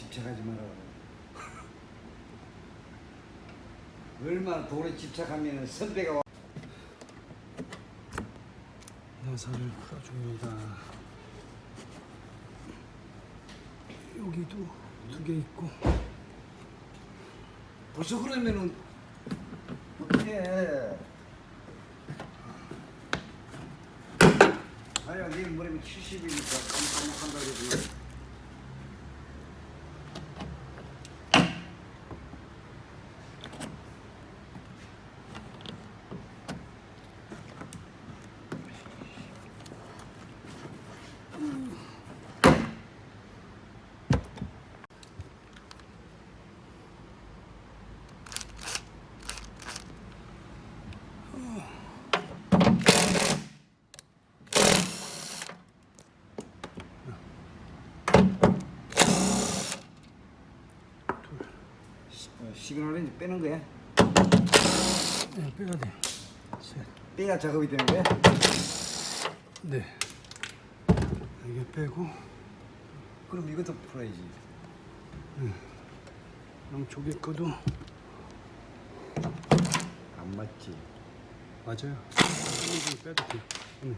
집착하지 마라. 얼마나 돌에 집착하면 선배가 와. 나사를 풀어줍니다. 여기도 두 개 있고 벌써 그러면은 어떻게 아니야 네 머리면 70이니까 깜깜한다 그러지 어, 시그널을 이제 빼는 거야 네, 빼야 돼. 셋. 빼야 작업이 되는 거야 네. 이게 빼고 그럼 이것도 풀어야지 양쪽에 거도 안 맞지 맞아요. 빼도 돼. 응.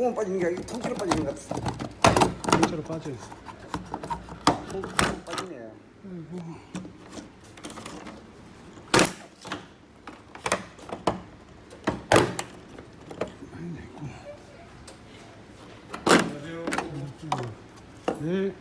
그거만 빠지는 게 아니고 통째로 빠지는 것 같아 통째로 빠져요. 통째로 빠지네 아이고. 네.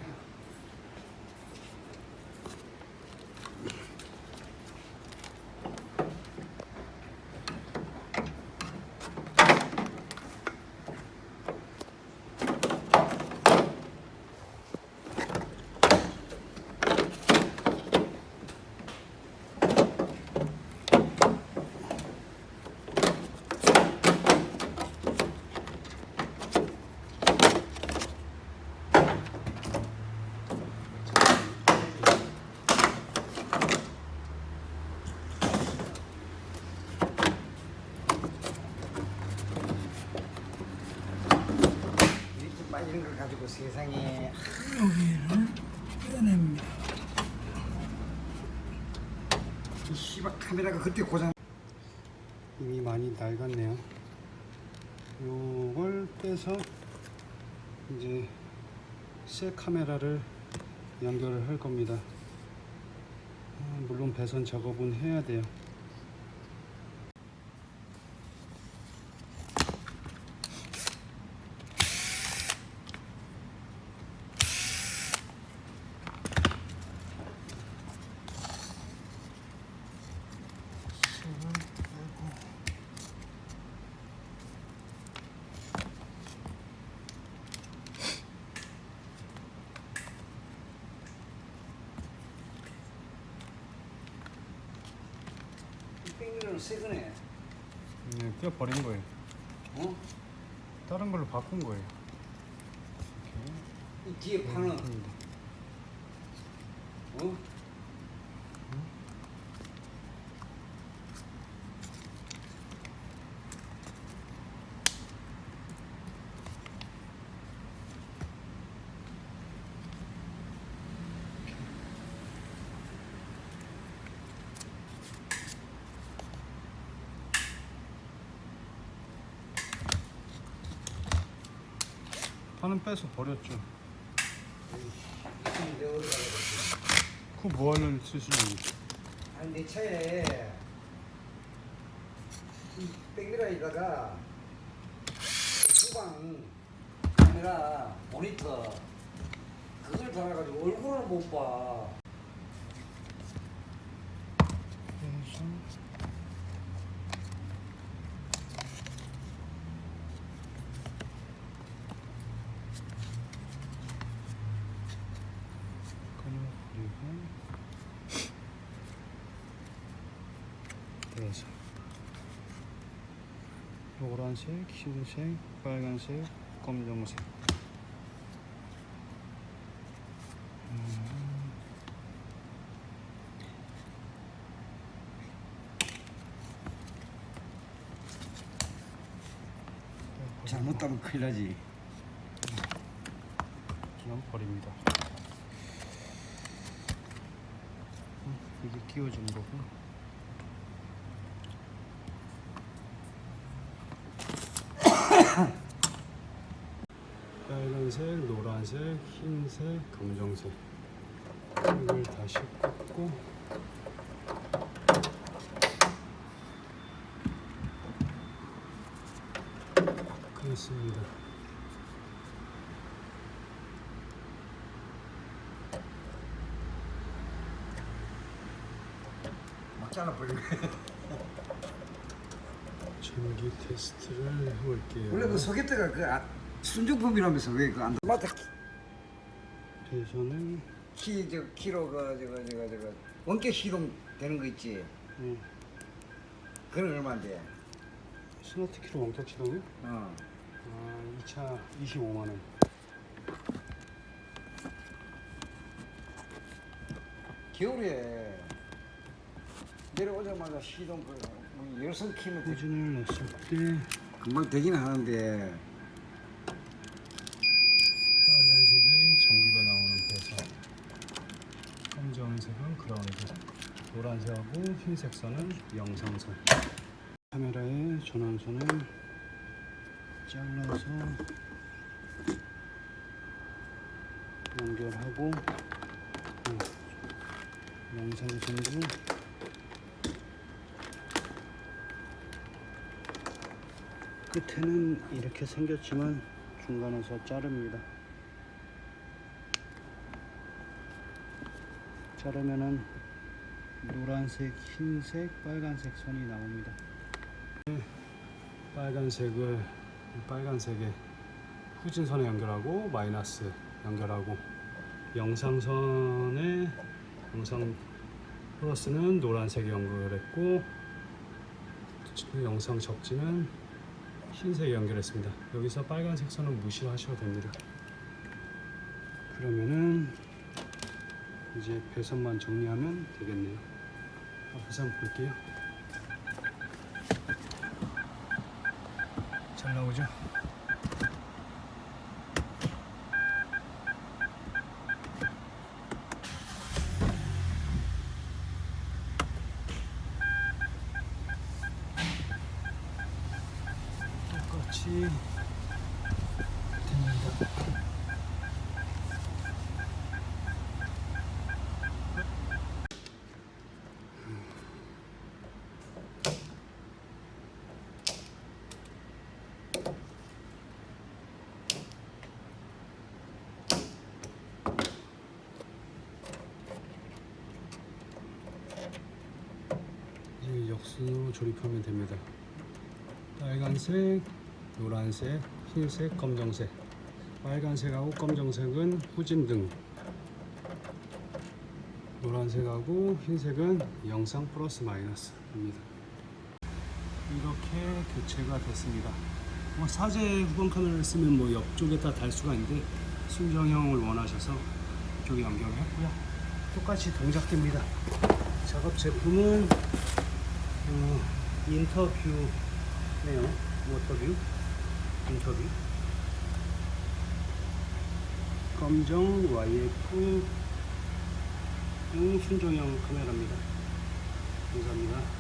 이렇게 가지고 세상에 여기를 빼냅니다. 이 씨발 카메라가 그때 고장 이미 많이 낡았네요. 요걸 빼서 이제 새 카메라를 연결을 할 겁니다. 아, 물론 배선 작업은 해야 돼요. 새 거네 네, 떼어 버린 거예요. 어? 다른 걸로 바꾼 거예요. 이 뒤에 판은 어? 판은 빼서 버렸죠. 그 뭐 하려고 쓰시는 거죠? 아니 내 차에 이 백미러에다가 후방 카메라 모니터 그걸 달아가지고 얼굴을 못 봐. 그래서 노란색, 흰색, 빨간색, 검정색. 음. 잘못하면 큰일 나지. 그냥 버립니다. 음, 이게 끼워주는 거고. 빨간색, 노란색, 흰색, 검정색 이걸 다시 꽂고 그렇습니다. 막 잘라버리고. 전기 테스트를 해볼게요. 원래 그 소개트가 그 아, 순정품이라면서 왜 그안 맞다 대전은 키저 키로 그 저거 저거 저거 원격 시동 되는 거 있지. 네, 그건 얼마인데? 스마트 키로 원격 시동이 어. 아, 2차 25만 원. 겨울에 내려오자마자 시동 그 뭐, 열선 키면 되지. 후진을 넣었을 때 금방 되긴 하는데 빨간색이 전기가 나오는 배선, 검정색은 그라운드, 노란색하고 흰색 선은 영상선. 카메라의 전원선을 잘라서 연결하고 음, 영상선도 끝에는 이렇게 생겼지만 중간에서 자릅니다. 자르면은 노란색, 흰색, 빨간색 선이 나옵니다. 빨간색을 빨간색에 후진선에 연결하고 마이너스 연결하고 영상선에 영상 플러스는 노란색에 연결했고 영상 적지는 흰색에 연결했습니다. 여기서 빨간색 선은 무시하셔도 됩니다. 그러면은 이제 배선만 정리하면 되겠네요. 한번 볼게요. 잘 나오죠? 똑같이 됩니다. 역순으로 조립하면 됩니다. 빨간색, 노란색, 흰색, 검정색. 빨간색하고 검정색은 후진등. 노란색하고 흰색은 영상 플러스 마이너스입니다. 이렇게 교체가 됐습니다. 뭐 사제 후방 카메라를 쓰면 뭐 옆쪽에다 달 수가 있는데 순정형을 원하셔서 이쪽에 연결을 했고요. 똑같이 동작됩니다. 작업 제품은 어, 인터뷰네요. 모터뷰 인터뷰 검정 YF 음, 순정형 카메라입니다. 감사합니다.